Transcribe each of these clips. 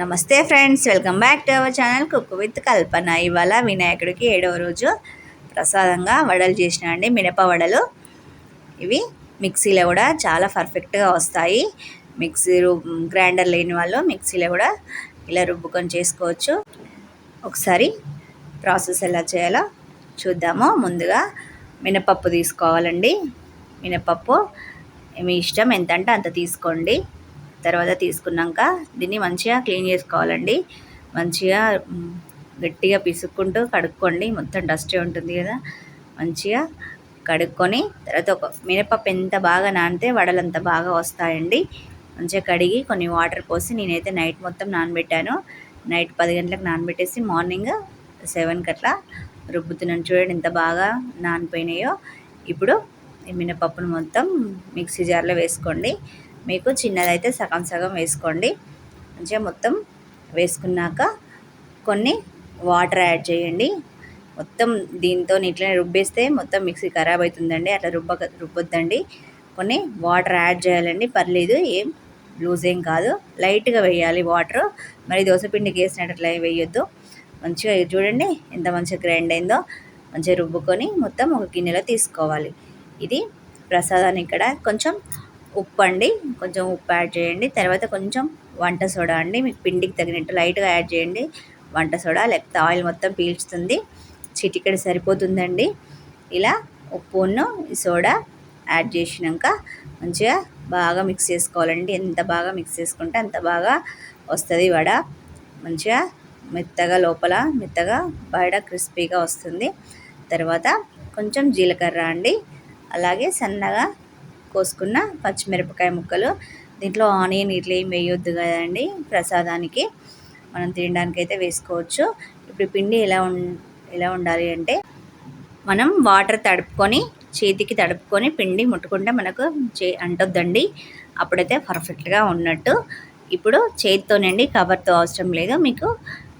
నమస్తే friends welcome back to our channel cook with Kalpana. ఇవాళ వినాయకుడికి ఏడవ రోజు ప్రసాదంగా వడలు చేసిన అండి మినప వడలు. ఇవి మిక్సీలో కూడా చాలా పర్ఫెక్ట్గా వస్తాయి. మిక్సీ గ్రైండర్ లేని వాళ్ళు మిక్సీలో కూడా ఇలా రుబ్బుకొని చేసుకోవచ్చు. ఒకసారి ప్రాసెస్ ఎలా చేయాలో చూద్దాము. ముందుగా మినపప్పు తీసుకోవాలండి. మినపప్పు మీ ఇష్టం ఎంత అంటే అంత తీసుకోండి. తర్వాత తీసుకున్నాక దీన్ని మంచిగా క్లీన్ చేసుకోవాలండి. మంచిగా గట్టిగా పిసుక్కుంటూ కడుక్కోండి. మొత్తం డస్టే ఉంటుంది కదా. మంచిగా కడుక్కొని తర్వాత ఒక మినపప్పు ఎంత బాగా నానితే వడలు అంత బాగా వస్తాయండి. మంచిగా కడిగి కొన్ని వాటర్ పోసి నేనైతే నైట్ మొత్తం నానబెట్టాను. నైట్ పది గంటలకు నానబెట్టేసి మార్నింగ్ సెవెన్కి అట్లా రుబ్బుతున్నాను. చూడండి ఎంత బాగా నానిపోయినాయో. ఇప్పుడు ఈ మినపప్పును మొత్తం మిక్సీ జార్లో వేసుకోండి. మీకు చిన్నదైతే సగం సగం వేసుకోండి. మంచిగా మొత్తం వేసుకున్నాక కొన్ని వాటర్ యాడ్ చేయండి. మొత్తం దీంతో ఇట్లనే రుబ్బేస్తే మొత్తం మిక్సీ ఖరాబ్ అవుతుందండి. అట్లా రుబ్బ రుబ్బొద్దండి. కొన్ని వాటర్ యాడ్ చేయాలండి. పర్లేదు ఏం లూజ్ ఏం కాదు. లైట్గా వేయాలి వాటర్. మరి దోశపిండికి వేసినట్టు వేయొద్దు. మంచిగా చూడండి ఎంత మంచిగా గ్రైండ్ అయిందో. మంచిగా రుబ్బుకొని మొత్తం ఒక గిన్నెలో తీసుకోవాలి. ఇది ప్రసాదాన్ని ఇక్కడ కొంచెం ఉప్పు అండి కొంచెం ఉప్పు యాడ్ చేయండి. తర్వాత కొంచెం వంట సోడా అండి. మీకు పిండికి తగినట్టు లైట్గా యాడ్ చేయండి. వంట సోడా లేకపోతే ఆయిల్ మొత్తం పీల్చుతుంది. చిటికెడు సరిపోతుందండి. ఇలా ఉప్పును సోడా యాడ్ చేసినాక మంచిగా బాగా మిక్స్ చేసుకోవాలండి. ఎంత బాగా మిక్స్ చేసుకుంటే అంత బాగా వస్తుంది వడ. మంచిగా మెత్తగా లోపల మెత్తగా బయట క్రిస్పీగా వస్తుంది. తర్వాత కొంచెం జీలకర్ర అండి. అలాగే సన్నగా కోసుకున్న పచ్చిమిరపకాయ ముక్కలు. దీంట్లో ఆనియన్ ఇట్లా ఏం వేయొద్దు కదండి ప్రసాదానికి. మనం తినడానికి అయితే వేసుకోవచ్చు. ఇప్పుడు పిండి ఎలా ఉం ఎలా ఉండాలి అంటే మనం వాటర్ తడుపుకొని చేతికి తడుపుకొని పిండి ముట్టుకుంటే మనకు చే అంటొద్దండి. అప్పుడైతే పర్ఫెక్ట్గా ఉన్నట్టు. ఇప్పుడు చేతితోనండి కవర్తో అవసరం లేదు. మీకు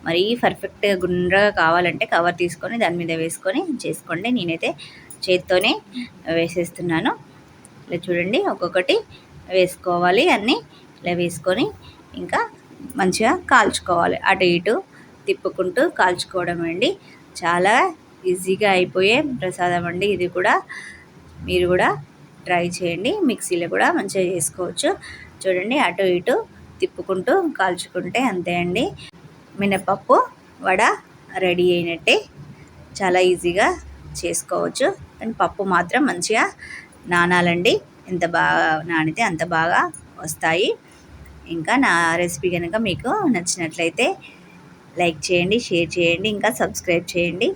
మరీ పర్ఫెక్ట్గా గుండ్రగా కావాలంటే కవర్ తీసుకొని దాని మీద వేసుకొని చేసుకోండి. నేనైతే చేతితోనే వేసేస్తున్నాను. ఇలా చూడండి ఒక్కొక్కటి వేసుకోవాలి అన్నీ. ఇలా వేసుకొని ఇంకా మంచిగా కాల్చుకోవాలి. అటు ఇటు తిప్పుకుంటూ కాల్చుకోవడం అండి. చాలా ఈజీగా అయిపోయే ప్రసాదం అండి. ఇది కూడా మీరు కూడా ట్రై చేయండి. మిక్సీలో కూడా మంచిగా చేసుకోవచ్చు. చూడండి అటు ఇటు తిప్పుకుంటూ కాల్చుకుంటే అంతే అండి. మినపప్పు వడ రెడీ అయినట్టే చాలా ఈజీగా చేసుకోవచ్చు. కానీ పప్పు మాత్రం మంచిగా నానాలండి. ఎంత బాగా నానితే అంత బాగా వస్తాయి. ఇంకా నా రెసిపీ కనుక మీకు నచ్చినట్లయితే లైక్ చేయండి షేర్ చేయండి ఇంకా సబ్స్క్రైబ్ చేయండి.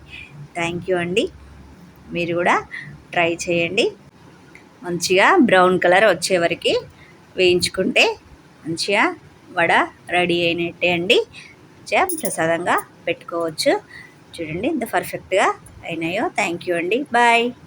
థ్యాంక్ యూ అండి. మీరు కూడా ట్రై చేయండి. మంచిగా బ్రౌన్ కలర్ వచ్చే వరకు వేయించుకుంటే మంచిగా వడ రెడీ అయినట్టే అండి. మంచిగా ప్రసాదంగా పెట్టుకోవచ్చు. చూడండి ఇంత పర్ఫెక్ట్గా అయినాయో. థ్యాంక్ యూ అండి. బాయ్.